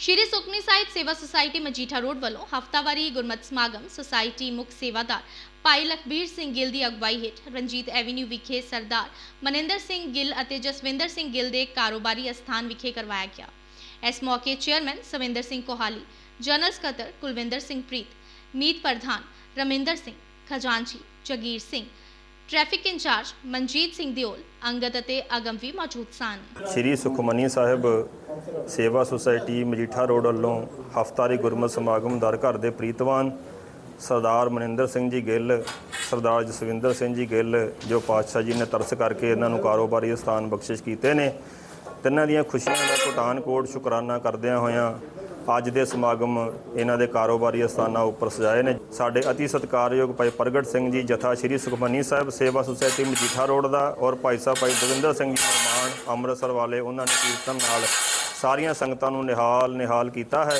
ਸ਼੍ਰੀ ਸੁਖਮਨੀ ਸਾਹਿਬ ਸੇਵਾ society Majitha road ਵੱਲੋਂ ਹਫਤਾਵਾਰੀ ਗੁਰਮਤਿ ਸਮਾਗਮ ਸੁਸਾਇਟੀ ਮੁੱਖ ਸੇਵਾਦਾਰ ਭਾਈ ਲਖਬੀਰ ਸਿੰਘ ਗਿੱਲ ਦੀ ਅਗਵਾਈ ਹੇਠ ਰਣਜੀਤ ਐਵੀਨਿਊ ਵਿਖੇ ਸਰਦਾਰ ਮਨਿੰਦਰ ਸਿੰਘ ਗਿੱਲ ਅਤੇ ਜਸਵਿੰਦਰ ਸਿੰਘ ਗਿੱਲ ਦੇ ਕਾਰੋਬਾਰੀ ਅਸਥਾਨ ਵਿਖੇ ਕਰਵਾਇਆ ਗਿਆ। ਇਸ ਮੌਕੇ ਚੇਅਰਮੈਨ ਸਵਿੰਦਰ ਸਿੰਘ ਕੋਹਾਲੀ, ਜਨਰਲ ਸਕੱਤਰ ਕੁਲਵਿੰਦਰ ਸਿੰਘ ਪ੍ਰੀਤ, ਮੀਤ ਪ੍ਰਧਾਨ ਰਮਿੰਦਰ ਸਿੰਘ ਖਜ਼ਾਨਚੀ, Jagir Singh traffic in charge Manjit Singh Deol Angad ਅਤੇ ਅਗਮ ਵੀ ਮੌਜੂਦ ਸਨ। ਸ਼੍ਰੀ ਸੁਖਮਨੀ ਸਾਹਿਬ ਸੇਵਾ ਸੁਸਾਇਟੀ ਮਜੀਠਾ ਰੋਡ ਵੱਲੋਂ ਹਫਤਾਰੀ ਗੁਰਮਤਿ ਸਮਾਗਮ ਦਰ ਘਰ ਦੇ ਪ੍ਰੀਤਵਾਨ ਸਰਦਾਰ ਮਨਿੰਦਰ ਸਿੰਘ ਜੀ ਗਿੱਲ, ਸਰਦਾਰ ਜਸਵਿੰਦਰ ਸਿੰਘ ਜੀ ਗਿੱਲ, ਜੋ ਪਾਤਸ਼ਾਹ ਜੀ ਨੇ ਤਰਸ ਕਰਕੇ ਇਹਨਾਂ ਨੂੰ ਕਾਰੋਬਾਰੀ ਸਥਾਨ ਬਖਸ਼ਿਸ਼ ਕੀਤੇ ਨੇ, ਤਿੰਨਾਂ ਦੀਆਂ ਖੁਸ਼ੀਆਂ ਦਾ ਪਠਾਨਕੋਟ ਸ਼ੁਕਰਾਨਾ ਕਰਦਿਆਂ ਹੋਇਆਂ ਅੱਜ ਦੇ ਸਮਾਗਮ ਇਹਨਾਂ ਦੇ ਕਾਰੋਬਾਰੀ ਅਸਥਾਨਾਂ ਉੱਪਰ ਸਜਾਏ ਨੇ। ਸਾਡੇ ਅਤੀ ਸਤਿਕਾਰਯੋਗ ਭਾਈ ਪ੍ਰਗਟ ਸਿੰਘ ਜੀ, ਜਥਾ ਸ਼੍ਰੀ ਸੁਖਮਨੀ ਸਾਹਿਬ, ਸੇਵਾ ਸੁਸਾਇਟੀ ਮਜੀਠਾ ਰੋਡ ਦਾ ਔਰ ਭਾਈ ਸਾਹਿਬ, ਭਾਈ ਦਵਿੰਦਰ ਸਿੰਘ ਜੀ ਨਿਰਮਾਣ ਅੰਮ੍ਰਿਤਸਰ ਵਾਲੇ ਉਹਨਾਂ ਨੇ ਕੀਰਤਨ ਨਾਲ ਸਾਰੀਆਂ ਸੰਗਤਾਂ ਨੂੰ ਨਿਹਾਲ ਨਿਹਾਲ ਕੀਤਾ ਹੈ।